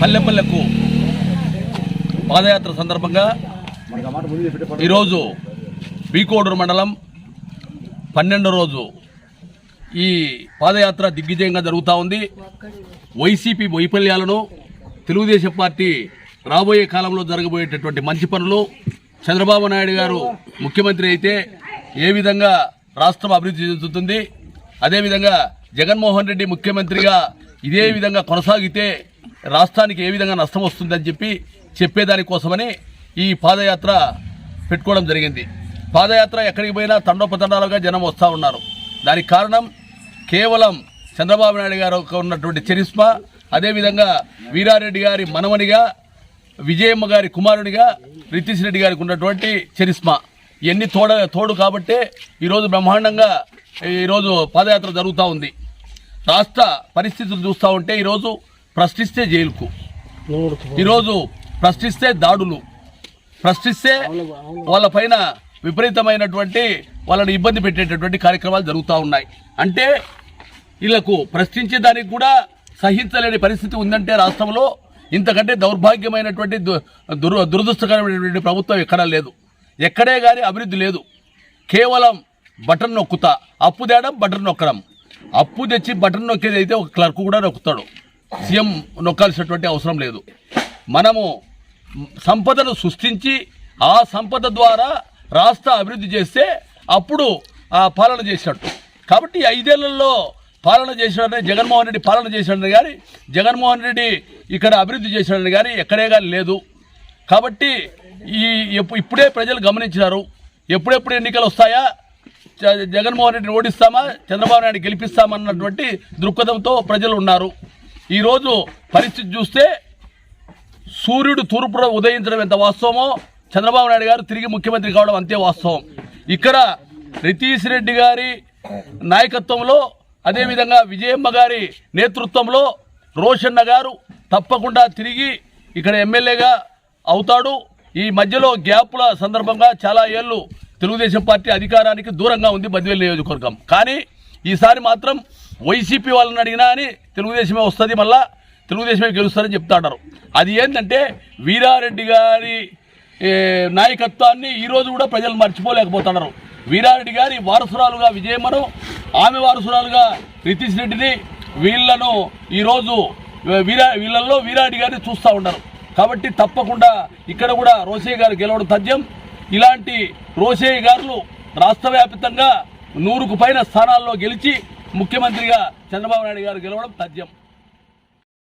పల్లెపల్లెకు పాదయాత్ర సందర్భంగా ఈరోజు బీకోడూరు మండలం పన్నెండో రోజు ఈ పాదయాత్ర దిగ్విజయంగా జరుగుతూ ఉంది. వైసీపీ వైఫల్యాలను తెలుగుదేశం పార్టీ రాబోయే కాలంలో జరగబోయేటటువంటి మంచి పనులు. చంద్రబాబు నాయుడు గారు ముఖ్యమంత్రి అయితే ఏ విధంగా రాష్ట్రం అభివృద్ధి చెందుతుంది అదేవిధంగా జగన్మోహన్ రెడ్డి ముఖ్యమంత్రిగా ఇదే విధంగా కొనసాగితే రాష్ట్రానికి ఏ విధంగా నష్టం వస్తుందని చెప్పి చెప్పేదానికోసమని ఈ పాదయాత్ర పెట్టుకోవడం జరిగింది. పాదయాత్ర ఎక్కడికి పోయినా తండోపతండాలుగా జనం వస్తూ ఉన్నారు. దానికి కారణం కేవలం చంద్రబాబు నాయుడు గారు ఉన్నటువంటి చరిస్మా అదేవిధంగా వీరారెడ్డి గారి మనవనిగా విజయమ్మ గారి కుమారునిగా రితీష్ రెడ్డి గారికి ఉన్నటువంటి చరిస్మా ఇవన్నీ తోడ తోడు కాబట్టే ఈరోజు బ్రహ్మాండంగా ఈరోజు పాదయాత్ర జరుగుతూ ఉంది. రాష్ట్ర పరిస్థితులు చూస్తూ ఉంటే ఈరోజు ప్రశ్నిస్తే జైలుకు. ఈరోజు ప్రశ్నిస్తే దాడులు. ప్రశ్నిస్తే వాళ్ళ పైన విపరీతమైనటువంటి వాళ్ళని ఇబ్బంది పెట్టేటటువంటి కార్యక్రమాలు జరుగుతూ ఉన్నాయి. అంటే వీళ్ళకు ప్రశ్నించే దానికి కూడా సహించలేని పరిస్థితి ఉందంటే రాష్ట్రంలో ఇంతకంటే దౌర్భాగ్యమైనటువంటి దుర దురదృష్టకరమైనటువంటి ప్రభుత్వం ఎక్కడా లేదు. ఎక్కడే కానీ అభివృద్ధి లేదు. కేవలం బటన్ నొక్కుతా. అప్పు తేడం బటన్ నొక్కడం. అప్పు తెచ్చి బటన్ నొక్కేది అయితే ఒక క్లర్క్ కూడా నొక్కుతాడు. సీఎం నొక్కాల్సినటువంటి అవసరం లేదు. మనము సంపదను సృష్టించి ఆ సంపద ద్వారా రాష్ట్ర అభివృద్ధి చేస్తే అప్పుడు ఆ పాలన చేసినట్టు. కాబట్టి ఐదేళ్ళలో పాలన చేసినట్టు జగన్మోహన్ రెడ్డి పాలన చేసినట్టు కానీ జగన్మోహన్ రెడ్డి ఇక్కడ అభివృద్ధి చేసినట్టు కానీ ఎక్కడే కానీ లేదు. కాబట్టి ఈ ఇప్పుడే ప్రజలు గమనించినారు. ఎప్పుడెప్పుడు ఎన్నికలు వస్తాయా? జగన్మోహన్ రెడ్డిని ఓడిస్తామా? చంద్రబాబు నాయుడు గెలిపిస్తామన్నటువంటి దృక్పథంతో ప్రజలు ఉన్నారు. ఈరోజు పరిస్థితి చూస్తే సూర్యుడు తూర్పున ఉదయించడం ఎంత వాస్తవమో చంద్రబాబు నాయుడు గారు తిరిగి ముఖ్యమంత్రి కావడం అంతే వాస్తవం. ఇక్కడ రితీష్ రెడ్డి గారి నాయకత్వంలో అదేవిధంగా విజయమ్మ గారి నేతృత్వంలో రోషన్న గారు తప్పకుండా తిరిగి ఇక్కడ ఎమ్మెల్యేగా అవుతాడు. ఈ మధ్యలో గ్యాప్ల సందర్భంగా చాలా ఏళ్ళు తెలుగుదేశం పార్టీ అధికారానికి దూరంగా ఉంది బద్వేలు నియోజకవర్గం. కానీ ఈసారి మాత్రం వైసీపీ వాళ్ళని అడిగినా అని తెలుగుదేశమే వస్తుంది మళ్ళా తెలుగుదేశమే గెలుస్తారని చెప్తాడారు అది ఏంటంటే వీరారెడ్డి గారి నాయకత్వాన్ని ఈరోజు కూడా ప్రజలు మర్చిపోలేకపోతున్నారు. వీరారెడ్డి గారి వారసురాలుగా విజయమ్మను ఆమె వారసురాలుగా రితీష్ రెడ్డిని వీళ్ళను ఈరోజు వీరా వీళ్ళల్లో వీరారెడ్డి గారిని చూస్తూ ఉన్నారు. కాబట్టి తప్పకుండా ఇక్కడ కూడా రోసయ్య గారు గెలవడం తథ్యం. ఇలాంటి రోసయ్య గారు రాష్ట్ర వ్యాప్తంగా నూరుకు పైన స్థానాల్లో గెలిచి ముఖ్యమంత్రిగా చంద్రబాబు నాయుడు గారు గెలవడం తథ్యం.